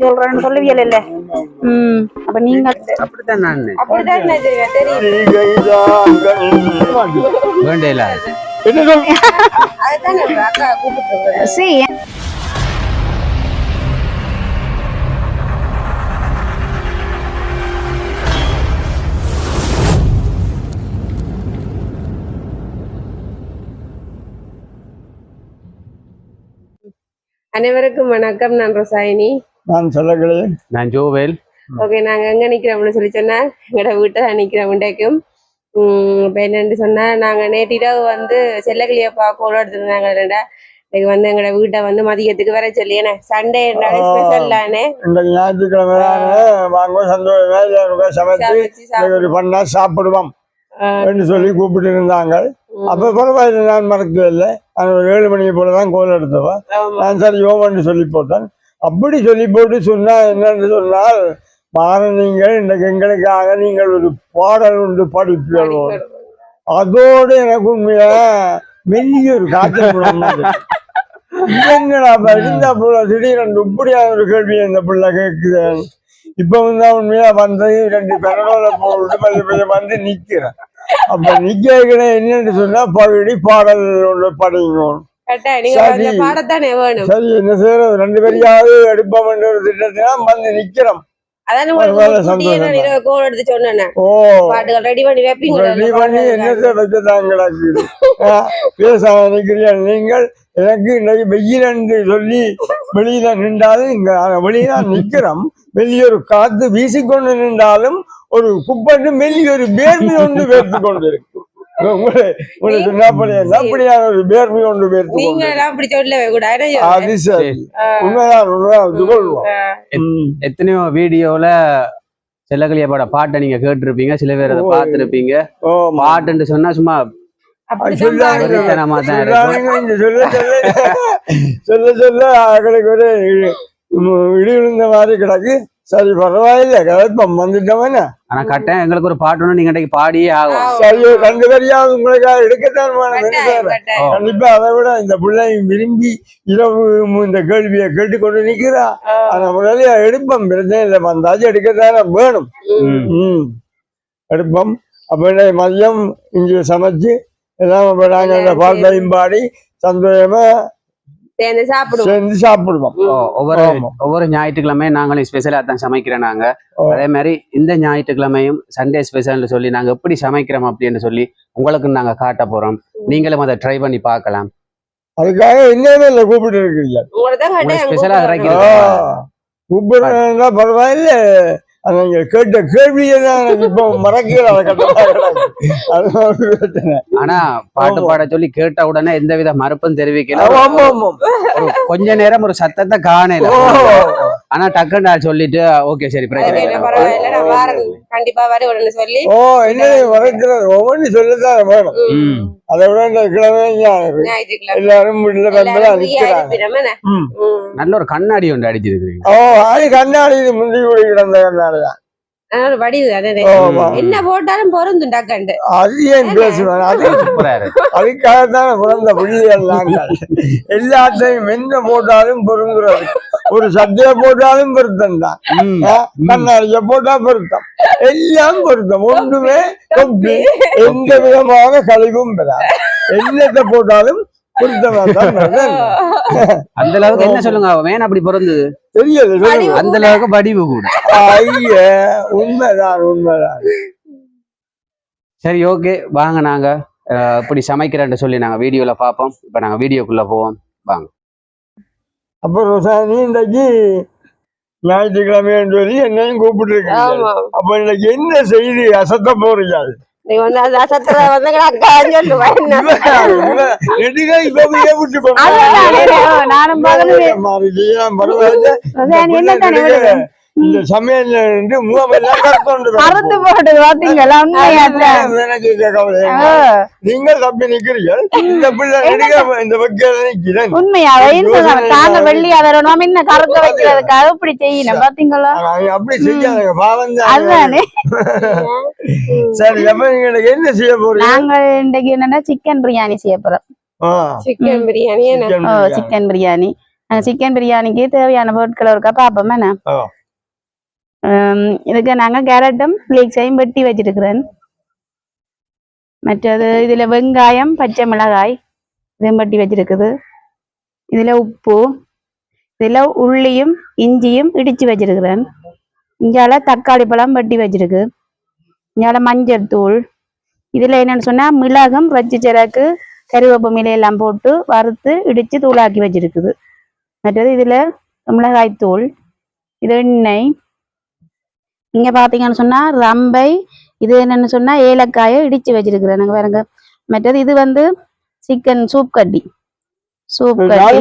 சொல்றேன்னு சொல்லுவியல் இல்ல? ம். அப்ப நீங்க அப்படித்தான் நான். நினைச்சிருக்கேன் தெரியும் என்ன அனைவருக்கும் வணக்கம். நான் ரசாயினி. நான் சொல்லகளே நான் ஜோவேல். ஓகே நாங்க எங்க நிக்கிறோம்னு சொல்லி சொன்னா எங்களோட வீட்டை தான் நிக்கிறோம் இன்றைக்கும். உம் இப்ப என்னன்னு சொன்னா நாங்க நேற்று இரவு வந்து செல்லக்கிளியப்பா கோலம் எடுத்துருந்தாங்க ரெண்டா இன்னைக்கு வந்து எங்களோட வீட்டை வந்து மதியத்துக்கு வர சொல்லி என்ன சண்டே ஸ்பெஷல்லானே இன்றைக்கு ஞாயிற்றுக்கிழமை தானே வாங்க சந்தோஷமா சமைச்சு பண்ணா சாப்பிடுவோம் சொல்லி கூப்பிட்டு இருந்தாங்க. அப்ப பரவாயில்லை நான் மறக்கவே இல்லை நான் ஒரு ஏழு மணிக்கு போல தான் கோல் எடுத்தவா. நான் சரி யோகன்னு சொல்லி போட்டேன். அப்படி சொல்லி போட்டு சொன்னா என்னன்னு சொன்னால் மாற நீங்கள் இன்றைக்கு எங்களுக்காக நீங்கள் ஒரு பாடல் உண்டு படிப்பீர்கள் அதோடு எனக்கு உண்மையா மெல்லிய ஒரு காய்ச்சல் இல்லைங்களா அப்ப இருந்தா போல திடீரென்று இப்படியா ஒரு கேள்வி இந்த பிள்ளை கேட்குது. இப்ப வந்து உண்மையா வந்து ரெண்டு பெரடோல போட்டு பைய பைய வந்து நிக்கிறேன். அப்ப நிக்கிறேன் என்னன்னு சொன்னா பகுதி பாடல் ஒன்று சரி. என்ன செய்யறது? ரெண்டு பேரையாவது எடுப்போம் என்ற ஒரு திட்டத்தினா வந்து நிக்கிறோம். நீங்கள் எனக்கு இன்னைக்கு வெயில் என்று சொல்லி வெளியில நின்றாலும் வெளியில நிக்கிறோம். வெளியே ஒரு காத்து வீசிக்கொண்டு நின்றாலும் ஒரு குப்பட்டு மெல்லி ஒரு பேர்மை ஒன்று வேர்த்து கொண்டு இருக்கு உங்களை உங்களை சொன்னாப்படி அப்படியான ஒரு பேர்மை ஒன்று வேர்த்து நீங்க கொண்டு அது சரி. உண்மைதான் உண்மைதான். எத்தனையோ வீடியோல செல்லக்கிளியப்பாட பாட்டை நீங்க கேட்டிருப்பீங்க சில பேர் அதை. பார்த்திருப்பீங்க. ஓ பாட்டுன்னு சொன்னா சும்மா சொல்ல சொல்ல. சொல்ல சொல்ல அவங்களுக்கு ஒரு இடி விழுந்த மாதிரி கிடக்கு. சரி பரவாயில்ல. கலப்பம் வந்துட்டவன. ஆனா கட்டாயம் எங்களுக்கு ஒரு பாட்டு ஒண்ணு நீங்க இன்னைக்கு பாடியே ஆகும் சரி ரெண்டு பேரையாவது உங்களுக்காக எடுக்கத்தான் வேணும். கண்டிப்பா அதை விட இந்த பிள்ளை விரும்பி இரவு இந்த கேள்வியை கேட்டுக்கொண்டு நிக்கிறா ஆனா முதல்ல எடுப்போம். பிரச்சனை இல்லை. வந்தாச்சும் எடுக்கத்தானே வேணும். ம். எடுப்போம். அப்ப மதியம் இங்கே சமைச்சு எல்லாம் அப்ப நாங்க இந்த பாட்டையும் பாடி சந்தோஷமா சேர்ந்து சாப்பிடுவோம். சேர்ந்து சாப்பிடுவோம். ஒவ்வொரு. ஒவ்வொரு ஞாயிற்றுக்கிழமையும் நாங்களும் ஸ்பெஷலா தான் சமைக்கிறோம் நாங்க. அதே மாதிரி இந்த ஞாயிற்றுக்கிழமையும் சண்டே ஸ்பெஷல்னு சொல்லி நாங்க எப்படி சமைக்கிறோம் அப்படின்னு சொல்லி உங்களுக்கு நாங்க காட்ட போறோம். நீங்களும் அதை ட்ரை பண்ணி பார்க்கலாம். அதுக்காக என்னமே இல்லை கூப்பிட்டு இருக்கிறீங்க? உங்களை தான் உங்களை கட்டாயம் ஸ்பெஷலா கூப்பிடுவாங்க. இறக்கி கூப்பிடுறா பரவாயில்ல. அது நீங்க கேட்ட கேள்வியை இப்போ மறக்கல ஆனா பாட்டு. பாட சொல்லி கேட்ட உடனே எந்தவித மறுப்பும் தெரிவிக்கல. கொஞ்ச நேரம் ஒரு சத்தத்தை காணல. ஆனா டக்குன்னு சொல்லிட்டு ஓகே சரி பிரச்சனை ஓகே, இல்லை. நான் பரவாயில்ல நான் வாரேன் கண்டிப்பா வருவேன்னு சொல்லி. ஓ என்ன மறக்கிறது ஒவ்வொன்றும் சொல்லத்தான் வேணும் ம். அதை விட இந்த கிழமை எல்லாரும் வீட்டுல. நல்ல ஒரு கண்ணாடி ஒன்று அடிச்சிருக்கீங்க ஓ அது கண்ணாடி இது முந்தி கூடி கிடந்த. ஆமா. என்ன போட்டாலும் பொருந்தும் டக்கண்டு அது ஏன் பேசுவேன்? அது சூப்பரா இருக்கு அதுக்காகத்தான் பிறந்த பிள்ளைகள் நாங்கள். எல்லாத்தையும் என்ன போட்டாலும் பொருந்துறது. ஒரு சட்டையை போட்டாலும் பொருத்தம் தான். கண்ணாடிய போட்டா பொருத்தம் எல்லாம் பொருத்தம் ஒன்றுமே தொப்பி எந்த விதமான கழிவும் பெறாது என்னத்தை போட்டாலும். அந்த அளவுக்கு என்ன சொல்லுங்க வேன் அப்படி பிறந்தது தெரியுது. அந்த அளவுக்கு வடிவு கூட ஐய உண்மைதான் உண்மைதான் சரி ஓகே வாங்க நாங்க அஹ், இப்படி சமைக்கிறேன்னு சொல்லி நாங்க வீடியோல பார்ப்போம் இப்ப நாங்க வீடியோக்குள்ள போவோம் அப்ப ரோசானி இன்றைக்கு ஞாயிற்றுக்கிழமைன்னு சொல்லி என்னையும் கூப்பிட்டு ஆமா. அப்ப இன்னைக்கு என்ன செய்தி? அசத்த போறீங்க. நானும் இந்த கற்கொண்டு மறந்து போட்டு பாத்தீங்களா? உண்மையாத்தான் எனக்கு இந்த கவலை இல்லை. நீங்கள் தப்பி நிக்கிறீர்கள். இந்த பிள்ளை நிக்கிறேன் தாங்க வெள்ளி என்ன கறக்க வைக்கிறதுக்காக இப்படி செய்யணும் பாத்தீங்களா? அப்படி செய்யாதுங்க. பாவம் தான் அதுதானே. சரி அப்ப நீங்க எனக்கு என்ன செய்ய போறீங்க? நாங்க இன்னைக்கு என்னன்னா சிக்கன் பிரியாணி செய்ய போறோம். ஆ, chicken biryani. Chicken biryani. Chicken பிரியாணிக்கு தேவையான பொருட்களை இருக்கா என்ன. ஹம், இதுக்கு நாங்க கேரட்டும் லீக்ஸையும் வெட்டி வச்சிருக்கிறேன் மற்றது இதுல வெங்காயம் பச்சை மிளகாய் இதையும் வெட்டி வச்சிருக்குது இதுல உப்பு இதுல உள்ளியும் இஞ்சியும் இடிச்சு வச்சிருக்கிறேன் இங்கால தக்காளி பழம் வெட்டி வச்சிருக்கு இங்கால மஞ்சள் தூள் இதுல என்னன்னு சொன்னா மிளகும் வச்சு சிறகு கருவேப்பமிலை எல்லாம் போட்டு வறுத்து இடிச்சு தூளாக்கி வச்சிருக்குது மற்றது இதுல மிளகாய் தூள் இது எண்ணெய் இங்க பாத்தீங்கன்னு சொன்னா ரம்பை இது என்னன்னு சொன்னா ஏலக்காயை இடிச்சு வச்சிருக்கிறேன் பாருங்க. மற்றது இது வந்து சிக்கன் சூப் கட்டி. சூப் கட்டி.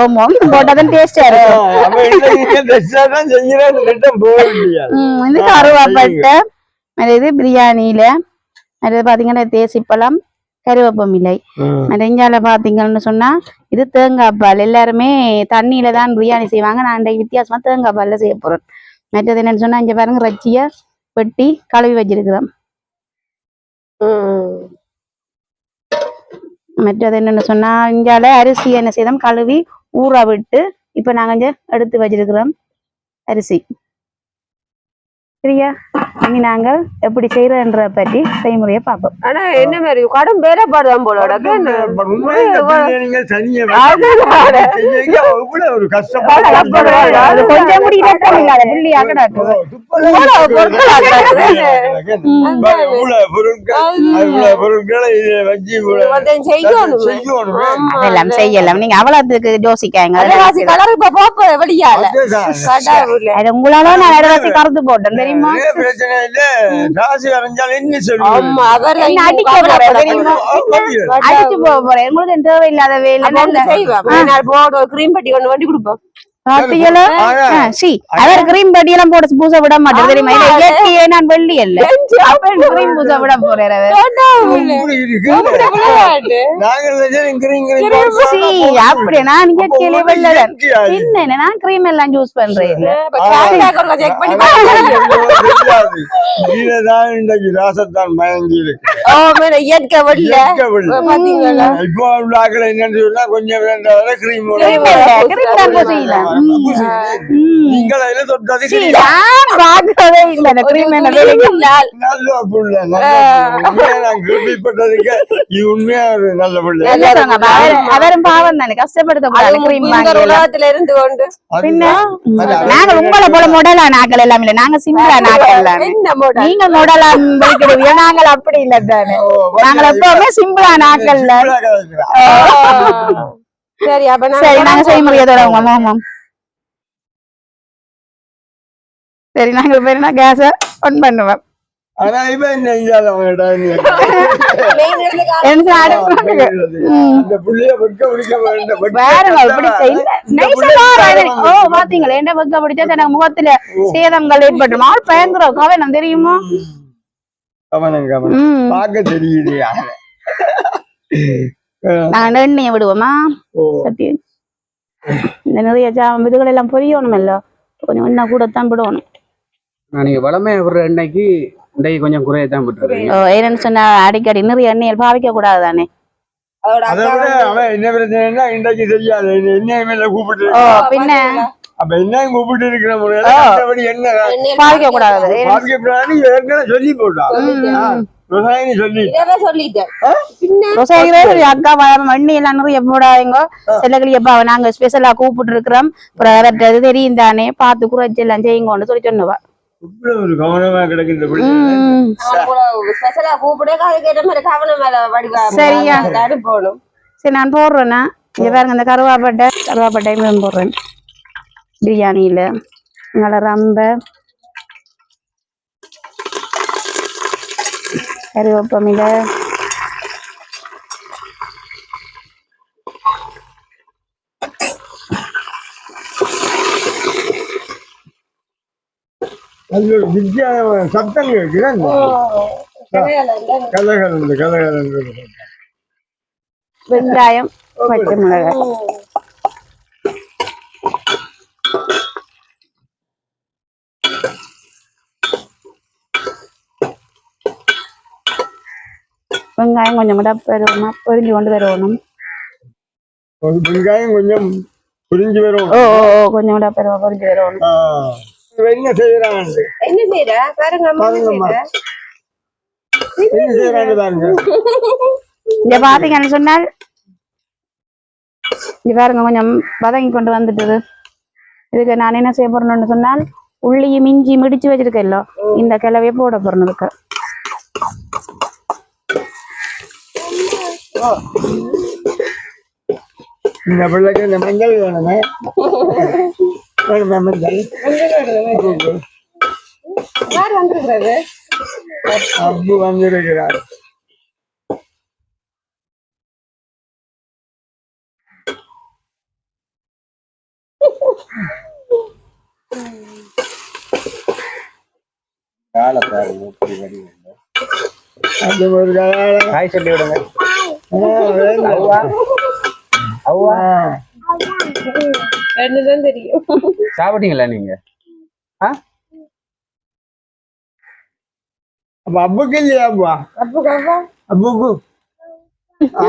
ஓமம் போட்டாதான் டேஸ்டா இருக்கும். இது கருவேப்பட்டை இது பிரியாணியில அது பாத்தீங்கன்னா தேசிப்பழம் கருவேப்பமில்லை நெஞ்சால பாத்தீங்கன்னு சொன்னா இது தேங்காய் பால். எல்லாருமே தண்ணியில தான் பிரியாணி செய்வாங்க. நான் இன்றைக்கு வித்தியாசமா தேங்காய் பால்ல செய்ய போறேன். மற்றது என்னன்னு சொன்னா இங்க பாருங்க ரச்சியை வெட்டி கழுவி வச்சிருக்கிறோம். ம். மற்றது என்னன்னு சொன்னா இங்கால அரிசி என்ன செய்தோம்? கழுவி ஊற விட்டு இப்ப நாங்க இங்கே எடுத்து வச்சிருக்கிறோம். அரிசி. சரியா இனி நாங்கள் எப்படி செய்யறன்ற பற்றி செய்முறையை பார்ப்போம் ஆனா என்ன மாதிரி கடும் போல அவ்வளவு கஷ்டப்பட்டு அது கொஞ்சம் இல்லாத புள்ளியா. அதெல்லாம் செய்யலாம் நீங்க அவ்வளவுக்கு யோசிக்காங்க உங்களால நான் இடவாசி கருத்து போட்டேன் தெரியுமா பிரச்சனை இல்ல. என்ன அவர்? அடிச்சு போக போறேன் உங்களுக்கு தேவையில்லாத வேலை செய்வோம் கிரீம் பட்டி கொண்டு வண்டி கொடுப்போம். ஆ, சி. அவர் கிரீம் பட்டியெல்லாம் போட்டு பூச விட மாட்டேன். தெரியுமா? இல்ல இயற்கையே நான் வெள்ளி அல்ல? அப்புறம் கிரீம் பூச விட போறாரு நான் இயற்கையிலே? என்ன நான் கிரீம் எல்லாம் யூஸ் பண்றேன். இயற்கை வெள்ள. இப்போ என்னன்னு சொன்னா கொஞ்சம் கிரீம் கிரீம் தான் அவரும் பாவம் தானே. கஷ்டப்படுத்த உலகத்துல இருந்து கொண்டு. நாங்க உங்களை போல மொடலா நாக்கள் எல்லாம் இல்ல. நாங்க சிம்பிளா நாக்கள் மோட நீங்க மொடலா வைக்கிறீங்க நாங்கள் அப்படி இல்ல தானே. நாங்கள் எப்பவுமே சிம்பிளா கதைக்கிறா. சரி அப்ப சரி நாங்க நாங்க செய்முறையை தொடங்குவோம் சரி நாங்க பேருனா கேஸ ஆன் பண்ணுவோம். ஆனா இப்ப என்ன பிடிச்ச தனக்கு முகத்துல சேதங்கள் ஏற்படும். ஆள் பயங்கர கவனம் தெரியுமா? கவனம் கவனம். பார்க்க தெரியுது. நாங்க எண்ணெயை விடுவோமா? சட்டி. இந்த நிறைய இதுகள் எல்லாம் பொரியணும் இல்ல கொஞ்சம் இன்னும் கூட தான் விடணும் நீங்க வளமே விடுற எண்ணெய்க்கு இன்றைக்கு கொஞ்சம் குறையத்தான் விட்டுருக்கீங்க ஓ, என்னன்னு சொன்னா அடிக்கடி நிறைய எண்ணெயில் பாவிக்க கூடாது தானே அதை அக்கா விட வந்து- அவன் என்ன பிரச்சனைன்னா இன்றைக்கு தெரியாது என்ன மேல கூப்பிட்டு ஓ இருக்கான். பின்ன? அப்ப என்ன கூப்பிட்டு இருக்கிற முறையில ஓ. மற்றபடி என்ன? எண்ணெயில் பாவிக்க கூடாது. பார்க்க கூடாதுன்னு ஏற்கனவே சொல்லி போட்டான். விவசாயி சொல்லி. இதவே சொல்லிட்டேன். பின்ன? ரொசாயிரே அக்கா வளம் வண்டி எல்லாம் நிறைய போடாதீங்க செல்லக்கிளி அப்பா நாங்க ஸ்பெஷலா கூப்பிட்டு இருக்கிறோம் தெரியும் தானே பார்த்து குறைச்சி எல்லாம் செய்யுங்கன்னு சொல்லி சொன்னவா. இவ்வளவு ஒரு கவனமா கிடக்கு இந்த பிள்ளை ம். ஸ்பெஷலா கூப்பிட அதுக்கு ஏற்ற மாதிரி கவனம் மேல வடிவா சரியா. போகணும் சரி நான் போடுறேன்னா இங்க பாருங்க இந்த கருவாப்பட்டை கருவாப்பட்டையும் போடுறேன். பிரியாணியில. நல்ல ரம்ப கருவேப்பமில அது ஒரு வித்தியாச சத்தம் கேட்குறேன் கலகலந்து கலகலந்து வெங்காயம் பச்சை மிளகாய் வெங்காயம் கொஞ்சம் கூட பெருவணும் பொரிஞ்சு கொண்டு வரணும் ஒரு வெங்காயம் கொஞ்சம் புரிஞ்சு வரும் ஓ ஓ ஓ கொஞ்சம் என்ன செய்யறாங்க என்ன செய்யற பாருங்க பாருங்கம்மா. செய்யற என்ன செய்யறாங்க பாருங்க. இங்க பாத்தீங்கன்னு சொன்னால் இங்க பாருங்க கொஞ்சம் வதங்கி கொண்டு வந்துட்டுது. இதுக்கு நான் என்ன செய்ய போறேன்னு சொன்னால் உள்ளியும் இஞ்சி மிடிச்சு வச்சிருக்கேன்ல இந்த கிளவைய போட போறேன் இதுக்கு. இந்த பிள்ளைக்கு இந்த மஞ்சள் வேணுமே. வேணுமே மஞ்சள்? யார் வந்திருக்கிறது அப்பு வந்திருக்கிறார் காலை பாருங்க இப்படி வருது. அது ஒரு கால ஹாய் சொல்லி விடுங்க. அவ்வா. அவ்வா. ரெண்டு தான் தெரியும். சாப்பிட்டீங்களா நீங்க? ஆ? அப்ப அப்புக்கு இல்லையா கவா அப்புக்கு. ஆ.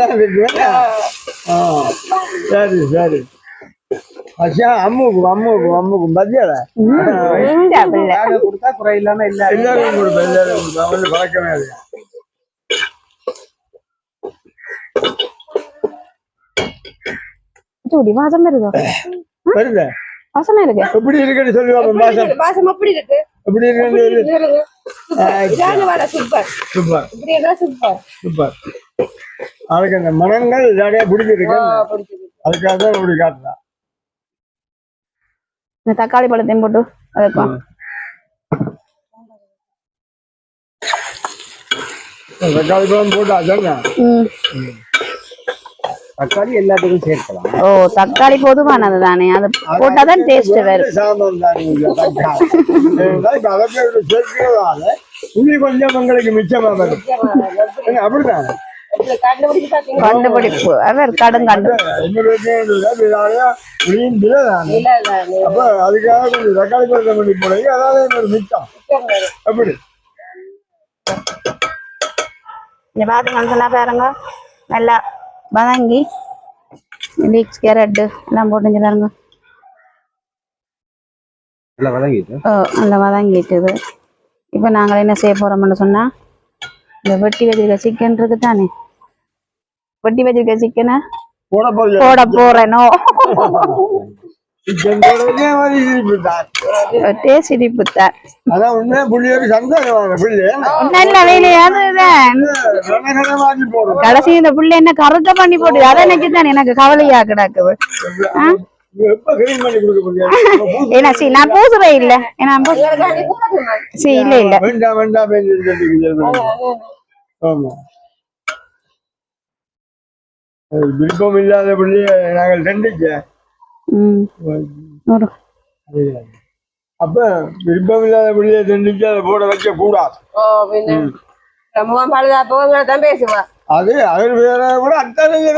தான் இருக்கு? சரி சரி. அச்சா அம்முக்கு அம்முக்கு அம்முக்கு. மத்தியால கொடுத்தா குறை இல்லாம இல்ல எல்லாரும் கொடுப்பேன் எல்லாரும் கொடுப்பேன். பழக்கமே இல்லை. சூடி வாசம் இருக்கோ? வருது? வாசமா இருக்கு? எப்படி இருக்குன்னு சொல்லி பாப்போம் பாசம் பாசம் அப்படி இருக்கு? எப்படி இருக்குன்னு சொல்லி. இதான வர சூப்பர் சூப்பர் இப்படி எல்லாம் சூப்பர் சூப்பர் அதுக்கு அந்த மனங்கள் நிறைய பிடிச்சிருக்கு. அதுக்காக தான் இப்படி காட்டுறேன் இந்த தக்காளி பழத்தையும் போட்டு அதுக்கும் தக்காளி பழம் போட்டு அதாங்க. தக்காளி எல்லாத்துக்கும் சேர்க்கலாம். ஓ தக்காளி பொதுவானது தானே அது போட்டாதான் டேஸ்ட் வரும் இன்னும் கொஞ்சம் உங்களுக்கு மிச்சமா வரும். அப்படிதான் கண்டுபிடிப்பு. அவர் கடுங்கண்டு அப்ப அதுக்காக கொஞ்சம் தக்காளி பழத்தை பண்ணி போடுங்க அதாவது என்னோட மிச்சம் எப்படி இங்க பாத்தீங்கன்னு சொன்னா பாருங்க. நல்லா வதங்கி லீக்ஸ் கேரட்டு எல்லாம் போட்டு பாருங்க. ஓ நல்லா வதங்கிட்டுது. இப்போ நாங்கள் என்ன செய்ய போறோம்னு சொன்னா இந்த வெட்டி வச்சிருக்க சிக்கன் இருக்கு தானே வெட்டி வச்சிருக்க சிக்கனை போட போறீங்க. ஒட்டே சிரிப்பு தான் அதான் உண்மையா புள்ளியோட சந்தோஷமான புள்ளி. நல்ல வேலையா அதுதான் ரணகரமாக்கி போடும் கடைசி இந்த புள்ள என்ன கருத்த பண்ணி போட்டு அதை நினைச்சுதான் எனக்கு கவலையா கிடக்குது ஏன்னா சி நான் பூசுறேன் இல்ல. ஏன்னா பூச- சி இல்ல இல்ல. விருப்பம் இல்லாத புள்ளிய நாங்கள் தண்டிக்க அப்ப விருப்பம் இல்லாத புள்ளிய தண்டிக்க அதை போட வைக்க கூடாது அது அவர் வேற கூட அத்தனை செய்ய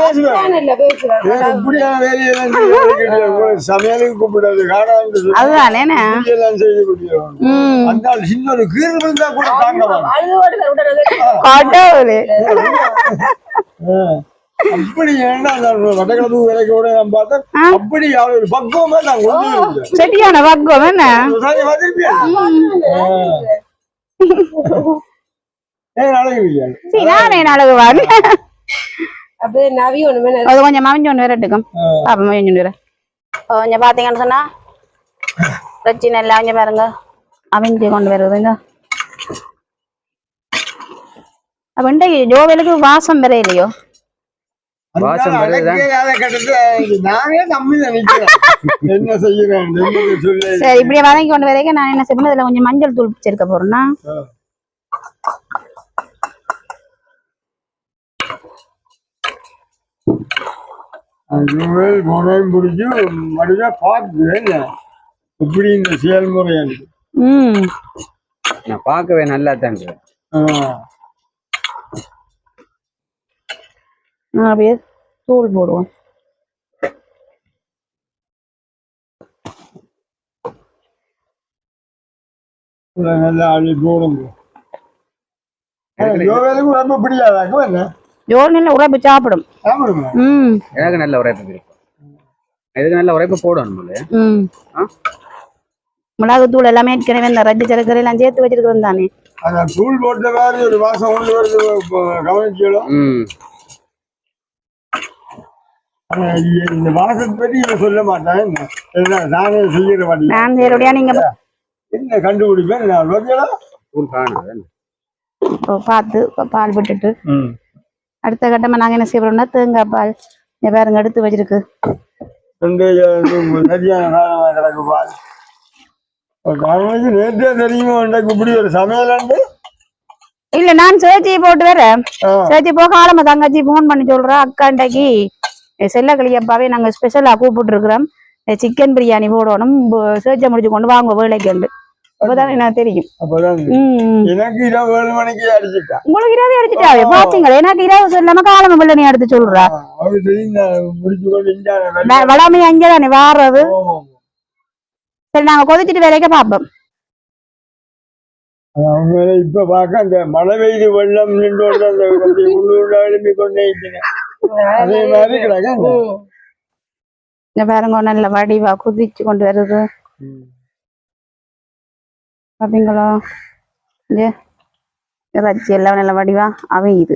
சமையலுக்கு கூப்பிடாது காடாண்டு சின்ன ஒரு கீழ் விழுந்தா கூட தாங்க அப்படி ஏன்னா வடகிழப்பு விலைக்கு கூட நான் பார்த்தா ஆ. அப்படி ஒரு பக்குவமா நான் கொண்டு. செட்டியான பக்குவம் என்ன? நானே அழகுவான் அப்படியே நவி ஒண்ணுமே அது கொஞ்சம் மவிஞ்சு ஒன்று வரட்டுக்கும் பாப்பா மவிஞ்சு வர கொஞ்சம் பார்த்தீங்கன்னு சொன்னா பிரச்சனை இல்லை கொஞ்சம் பாருங்க. அவிஞ்சு கொண்டு வருதுங்க அப்ப இன்றைக்கு ஜோவேலுக்கு வாசம் வர இல்லையோ? சரி இப்படியே வதங்கி கொண்டு வரைக்கும் நான் என்ன செய்யணும் இதுல கொஞ்சம் மஞ்சள் தூள் சேர்க்க போறேன்னா. குணம் பிடிச்சி மறுபடியும் இப்படி இந்த செயல்முறை எனக்கு ம். நான் பார்க்கவே நல்லா தான் இருக்கு. ஆ. நான் அப்படியே தூள் போடுவோம் இதை நல்லா அள்ளி போடுங்க ஜோவேலுக்கு ரொம்ப பிடிக்காதாக்கும் என்ன ஜோர் நல்ல உரைப்பு சாப்பிடும். எனக்கு நல்ல உரைப்பு இருக்கும் இதுக்கு நல்ல உரைப்பு போடணும் இல்லையா ம். ஆ? மிளகுத்தூள் எல்லாமே ஏற்கனவே இந்த ரஜ்ஜி சரக்கரை எல்லாம் சேர்த்து வச்சிருக்கிறது தானே. அந்த தூள் போட்ட மாதிரி ஒரு வாசம் வருது கவனிச்சிடும் இந்த பற்றி இவன் சொல்ல மாட்டான். நானே செய்யற நான் நேரடியா நீங்க என்ன கண்டுபிடிப்பேன்? பார்த்து பால் விட்டுட்டு அடுத்த கட்டமா நாங்க என்ன செய்யறோம்னா தேங்காய் பால் இங்க பாருங்க எடுத்து வச்சிருக்கு. இது கிடக்கு பால். நேற்றே தெரியுமா இப்படி ஒரு சமையல் இல்ல நான் சேர்ச்சி போட்டு வரேன். சேர்ச்சி போக காலமா தங்கச்சி ஃபோன் பண்ணி சொல்றா அக்காண்டைக்கு செல்ல களியப்பாவே நாங்க ஸ்பெஷலா கூப்பிட்டு இருக்கிறோம் சிக்கன் பிரியாணி போடணும். சேர்ச்சை முடிச்சு கொண்டு வாங்க வேலைக்கு உண்டு அப்பதான் எனக்கு தெரியும். எனக்கு இரவு ஏழு மணிக்கு அடிச்சுட்டா. உங்களுக்கு இரவு அடிச்சுட்டாவே? பாத்தீங்களா? எனக்கு இரவு சொல்லாம காலமா பிள்ளை நீ எடுத்து சொல்றா. அவரு தெரியும் நான் முடிச்சு கொண்டு இஞ்சான வேலை. வ- வளமை அங்கேதானே வாடுறது. சரி நாங்க கொதிச்சிட்டு வேலைக்கு உண்மையிலே இப்ப அந்த மழை பெய்து வெள்ளம் நின்று அந்த கொஞ்சம் உள்ளூர்ல எழுப்பி கொண்டே இருக்கிறேன். அதே மாதிரி கிடக்கு இங்க பாருங்க நல்ல வடிவா குதிச்சு கொண்டு வருது. பாத்தீங்களா? இறைச்சி எல்லாம் நல்ல வடிவா அவையுது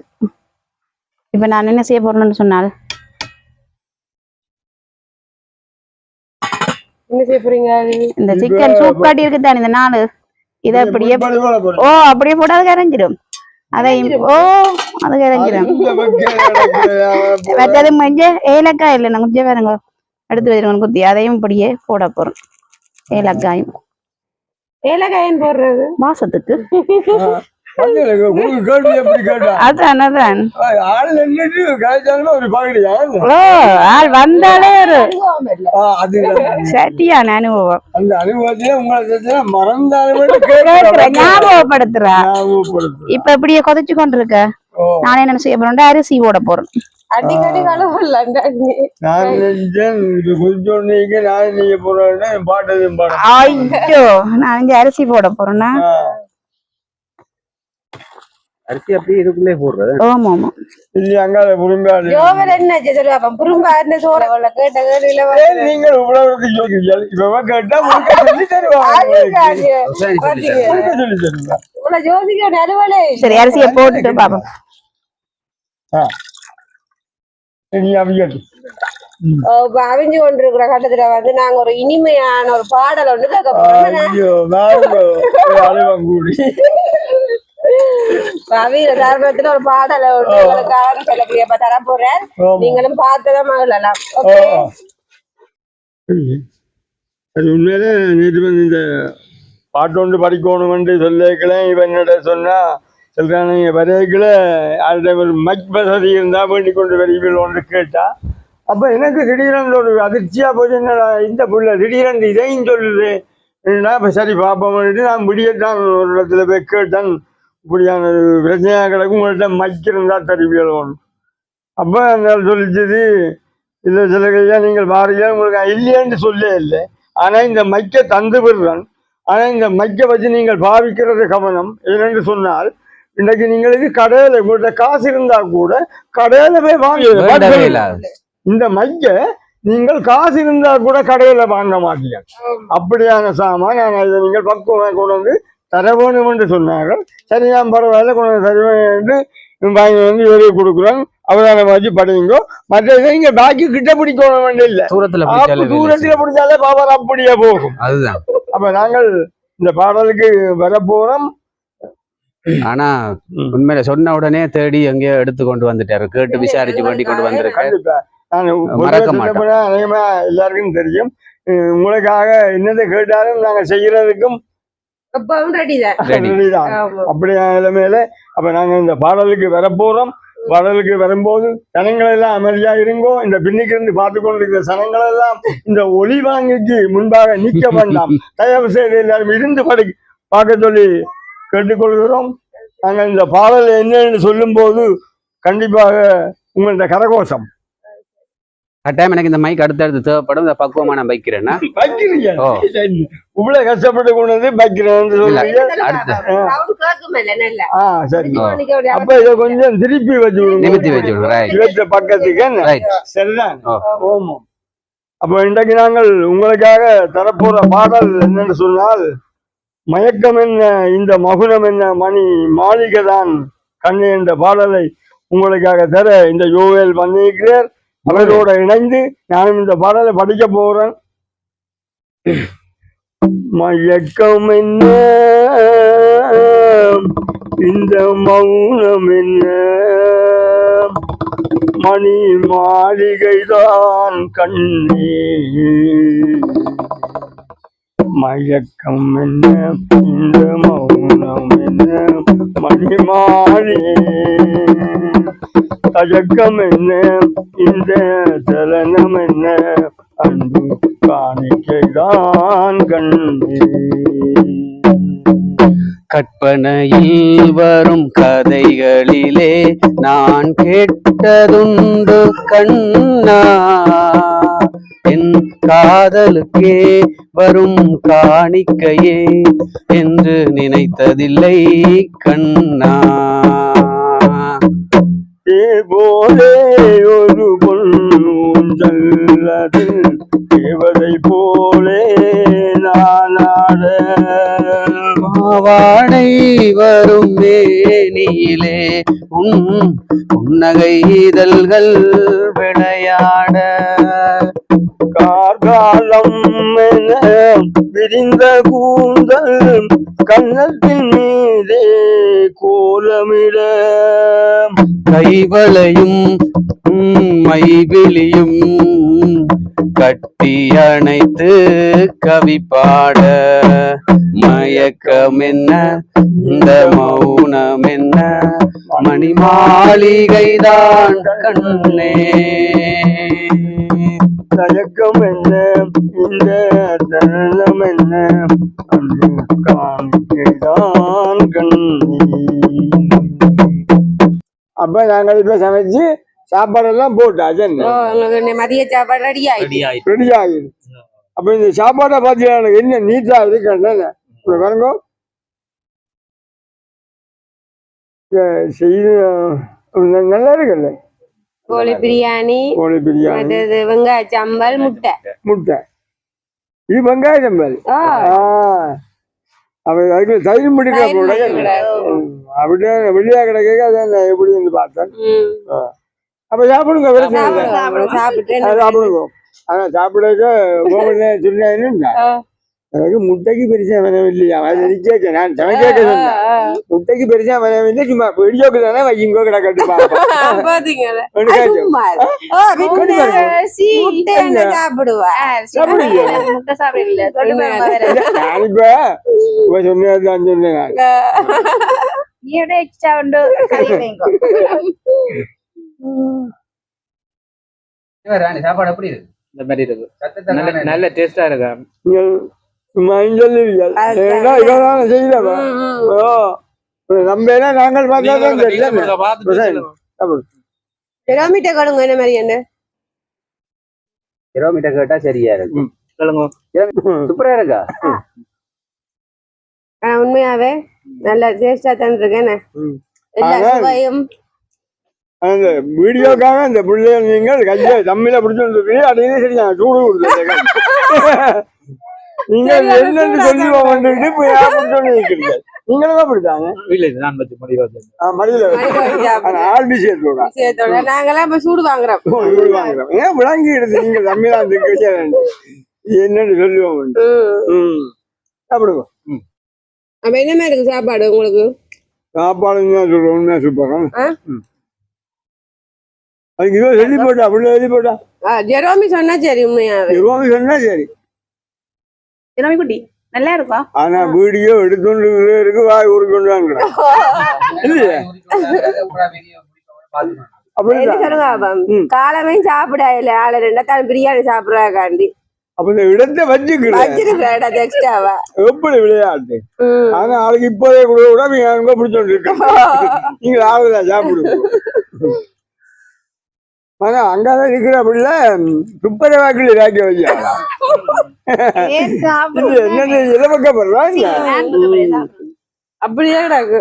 இப்ப நான் என்ன செய்ய போறேன்னு சொன்னால். என்ன செய்ய போறீங்க இந்த சிக்கன் சூப் காட்டி இருக்குதானே இந்த நாலு? இதை அப்படியே. ஓ அப்படியே போட்டு அது கரைஞ்சிடும் அதை ஓ அது போ- மற்றது மஞ்ச ஏலக்காய் இல்லை நான் கொஞ்சம் வேறுங்க எடுத்து வச்சிருக்கோம் குத்தி. அதையும் இப்படியே போட போறோம். ஏலக்காயும். ஏலக்காயன் போடுறது? வாசத்துக்கு. அதான் அதான். ஆள் நின்றுட்டு காய்ச்சாலும் ஒரு பாக்கடியா ஓ ஆள் வந்தாலே ஒரு அது சட்டியான அனுபவம். அந்த அனுபவத்திலே உங்களை மறந்தாலும் ஞாபகப்படுத்துறா இப்ப இப்படியே கொதிச்சு கொண்டிருக்க. நான் என்ன செய்ய போறேன் அரிசி போட போறேன். அடிக்கடி நான் நினைச்சேன் இது கொஞ்சம் நீங்க நான் நீங்க போறேன்னு பாட்டதையும் பாட ஐயோ நான் இங்க அரிசி போட போறேன்னா அரிசி அப்படியே இதுக்குள்ளே போடுறது. ஆமா ஆமா இல்லையா அங்கால என்ன கேட்ட கேள்வியில கேட்டா முழுக்க சொல்லி தருவாங்க நடுவலே சரி அரிசியை போட்டுட்டு பாப்போம். அவியல். இப்ப அவிஞ்சு கொண்டிருக்கிற கட்டத்துல வந்து நாங்க ஒரு இனிமையான ஒரு பாடல் ஒன்று கேட்க போறோம். ஒரு பாடலை உங்களுக்காக சொல்லக்கூடிய தர போறேன். நீங்களும். அது உண்மையிலே நேற்று வந்து இந்த பாட்டு ஒன்று படிக்கணுமென்று சொல்லிக்கலாம் இவன் என்னோட சொன்னா சொல்றானுங்க வரைக்கல அந்த ஒரு மைக் வசதி இருந்தா வேண்டி கொண்டு வருவீர்கள் ஒன்று கேட்டா அப்ப எனக்கு திடீரென்று ஒரு அதிர்ச்சியா போச்சு. என்னடா இந்த புள்ள திடீரென்று இதையும் சொல்லுது. இப்ப சரி பார்ப்போம்னுட்டு நான் முடியத்தான் ஒரு இடத்துல போய் கேட்டேன். இப்படியான பிரச்சனையாக கிடக்கும் உங்கள்கிட்ட மைக் இருந்தா தருவீர்கள் அப்ப அந்த சொல்லிச்சது இல்லை சில கையா நீங்கள் மாறியா உங்களுக்கு இல்லையான்னு சொல்லே இல்லை. ஆனா இந்த மைக்கை தந்து விடுறேன். ஆனா இந்த மைக்கை வச்சு நீங்கள் பாவிக்கிறது கவனம். ஏனென்று சொன்னால் இன்னைக்கு நீங்கள் இது கடையில உங்கள்ட்ட காசு இருந்தா கூட கடையில போய் வாங்க இந்த மைக்கை நீங்கள் காசு இருந்தா கூட கடையில வாங்க மாட்டீங்க. அப்படியான சாமான் நான் இதை நீங்கள் பக்குவமாக கொண்டு வந்து தர வேணும் என்று சொன்னார்கள். சரி நான் பரவாயில்ல கொண்டு தருவேன் என்று வாங்கி வந்து எழுதி கொடுக்குறேன். அவதான வச்சு படிங்கோ மற்ற இதை இங்க பாக்கி கிட்ட பிடிக்கணும் வேண்டிய இல்லை. தூரத்துல தூரத்துல. பிடிச்சாலே பவர் அப்படியே போகும். அதுதான். அப்ப நாங்கள் இந்த பாடலுக்கு வரப்போறோம். ஆனா. உண்மையில சொன்ன உடனே தேடி எங்கேயோ எடுத்து கொண்டு வந்துட்டாரு. கேட்டு விசாரிச்சு கொண்டு கொண்டு அதிகமா எல்லாருக்கும் தெரியும். உங்களுக்காக என்னதை கேட்டாலும் நாங்க செய்யறதுக்கும் எப்பவும் ரெடி தான். நிலைமையில அப்ப நாங்க இந்த பாடலுக்கு வரப்போறோம். பாடலுக்கு வரும்போது ஜனங்கள் எல்லாம் அமைதியா இருங்கோ. இந்த பின்னுக்கு இருந்து பார்த்து கொண்டிருக்கிற ஜனங்கள் எல்லாம் இந்த ஒளி வாங்கிக்கு முன்பாக நிக்க வேண்டாம். தயவு செய்து எல்லாரும் இருந்து படி பார்க்க சொல்லி கேட்டுக்கொள்கிறோம். நாங்கள் இந்த பாடல் என்னன்னு சொல்லும்போது கண்டிப்பாக உங்கள்ட்ட கரகோஷம். கட்டாயம் எனக்கு இந்த மைக் அடுத்தடுத்து தேவைப்படும். இந்த பக்குவமா நான் வைக்கிறேன்னா. இவ்வளவு கஷ்டப்பட்டு கொண்டு வந்து ஒரு அப்ப இதை கொஞ்சம் திருப்பி வச்சு விடுங்க. நிமித்தி வச்சு விடுங்க. பக்கத்துக்கு சரிதான். ஓ. ஓமோ அப்ப இன்றைக்கு நாங்கள் உங்களுக்காக தரப்போற பாடல் என்னன்னு சொன்னால் மயக்கம் என்ன இந்த மகுனம் என்ன மணி மாளிகை தான் கண்ணு என்ற பாடலை உங்களுக்காக தர இந்த யோவேல் பண்ணியிருக்கிறார் அவரோட இணைந்து நான் இந்த பாடலை படிக்க போறேன். மயக்கம் என்ன? இந்த மௌனம் என்ன? மணி மாளிகைதான் கண்ணே மயக்கம் என்ன இந்த மௌனம் என்ன மணி மாளிகை தயக்கம் என்ன இந்த கற்பனையில் வரும் கதைகளிலே நான் கேட்டதுண்டு கண்ணா என் காதலுக்கே வரும் காணிக்கையே என்று நினைத்ததில்லை கண்ணா. ஏ போலே ஒரு பொன்னூஞ்சல்லது மாவாடை வரும் மேனியிலே உன் புன்னகை இதழ்கள் விளையாட. கார்காலம் என விரிந்த கூந்தல் கன்னத்தின் மீதே கோலமிட. கைவளையும் மைவிழியும் கட்டி அணைத்து கவி பாட. மயக்கம் என்ன இந்த மௌனம் என்ன மணி மாளிகைதான் கண்ணே. தயக்கம் என்ன இந்த தருணம் என்ன காணிக்கைதான் கண்ணே. அப்ப நாங்கள் இப்ப சமைச்சு சாப்பாடெல்லாம் போட்டாச்சு என்ன? ஓ உங்களுக்கு மதிய சாப்பாடு ரெடி ஆயிடுச்சு ரெடி ஆகுது அப்ப இந்த சாப்பாடை பார்த்தீங்கன்னா எனக்கு என்ன நீட்டா இருக்கேன் பாருங்க. செய்து நல்லா இருக்குல்ல கோழி பிரியாணி கோழி பிரியாணி. வெங்காய சம்பல் முட்டை. முட்டை. இது வெங்காய சம்பல்? ஆ. அவ அதுக்கு தயிர் முடிக்க தயிர் கூட முடிக்க அப்படியே வெளியா கிடக்க எப்படி பார்த்தேன். அப்ப சாப்பிடுங்க பிரச்சனை இல்லை சாப்பிடுங்க. ஆனா சாப்பிடக்க கோவில்ல சொன்னேன்னு. எனக்கு முட்டைக்கு பெருசா வேணும் இல்லையா? அது நான் சமைக்க சொன்னேன் முட்டைக்கு பெருசா வேணும் இல்லை. சும்மா வெடியோக்கு தானே சாப்பிடுங்க. நான் இப்ப இப்ப சொன்னதுதான் சொன்னேன். நீ எக்ஸ்ட்ரா உண்டு கறி வைங்கோ. சாப்பாடு எப்படி இருக்கு? இந்த மாதிரி இருக்கு. சத்தத்தை நல்ல டேஸ்டா இருக்கு? சும்மா நம்ம என்ன நாங்கள். கிலோமீட்டர் கொடுங்க என்ன மாதிரி என்ன? கிலோமீட்டர் கேட்டா சரியா சூப்பரா இருக்கா? உண்மையாவே நல்ல டேஸ்டா ம். எல்லா சுவையும் அந்த வீடியோக்காக அந்த பிள்ளைகள் நீங்கள் கையை தம்மில பிடிச்சிருக்கீங்க அப்படின்னு சரி நான் சூடு கொடுத்துருக்கேன் அது என்னன்னு சூடா சொல்லி வந்துட்டு இப்போ யாரும் சொல்லி இருக்கிறீங்க நீங்களும் தான் பிடிச்சாங்க. இல்ல இது நான் பத்தி மடியில நாங்கெல்லாம் இப்ப சூடு வாங்குறோம். வாங்குறோம். ஏன் விளங்கி எடுத்து நீங்க தமிழா இருக்கிறீங்க என்னன்னு சொல்லுவோம். ம். சாப்பிடுங்க. அப்ப என்ன மாதிரி இருக்கு சாப்பாடு உங்களுக்கு? சாப்பாடு சொல்லுவோம் உண்மையா சூப்பர். இதோ எழுதி போட்டா அப்படியே எழுதி போட்டா? ஆ, ஜெரோமி சொன்னா சரி உண்மையாவே. இருபது சொன்னா சரி. தினமி குட்டி நல்லா இருக்கும் ஆனா வீடியோ எடுத்துட்டு இருக்கு வாய் கொண்டு? ம். காலமே சாப்பிட இல்ல ஆளு ரெண்டா தான் பிரியாணி சாப்பிடுறாக்காண்டி. அப்ப இந்த இடத்தை எக்ஸ்ட்ராவா எப்படி விளையாட்டு? ஆனா ஆளுக்கு இப்போதே கூட கூட பிடிச்சோண்டு இருக்க. நீங்க ஆளுதான் சாப்பிடுங்க. ஆனா அங்கதான் இருக்கிற பிள்ளை துப்பரவாக்கில் இதாக்கி வச்சா என்னது இலவக்கப்படுறாங்க அப்படியே கிடக்கு.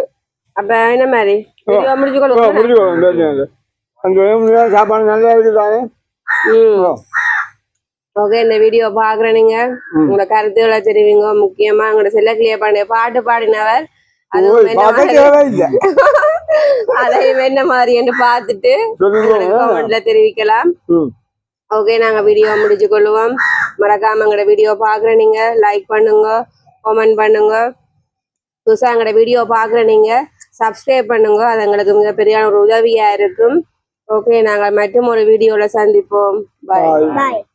அப்ப என்ன மாதிரி? அந்த சாப்பாடு நல்லா இருக்குதானே ம். ஓகே இந்த வீடியோ பாக்குற நீங்க. உங்களோட கருத்துக்களை தெரிவிங்க. முக்கியமா உங்களோட செல்லக்கிளிய பாண்டிய பாட்டு பாடினவர் அதையும் என்ன மாதிரி என்று பார்த்துட்டு சொல்லுங்க. கமெண்ட்ல தெரிவிக்கலாம். ஓகே நாங்க வீடியோ முடிச்சு கொள்ளுவோம். மறக்காம எங்களோட வீடியோ பாக்குற நீங்க லைக் பண்ணுங்க கமெண்ட் பண்ணுங்க. புதுசா எங்களோட வீடியோ பாக்குற நீங்க சப்ஸ்கிரைப் பண்ணுங்க. அது எங்களுக்கு மிகப்பெரிய ஒரு உதவியா இருக்கும். ஓகே நாங்க மற்றும் ஒரு வீடியோல சந்திப்போம். பாய் Bye.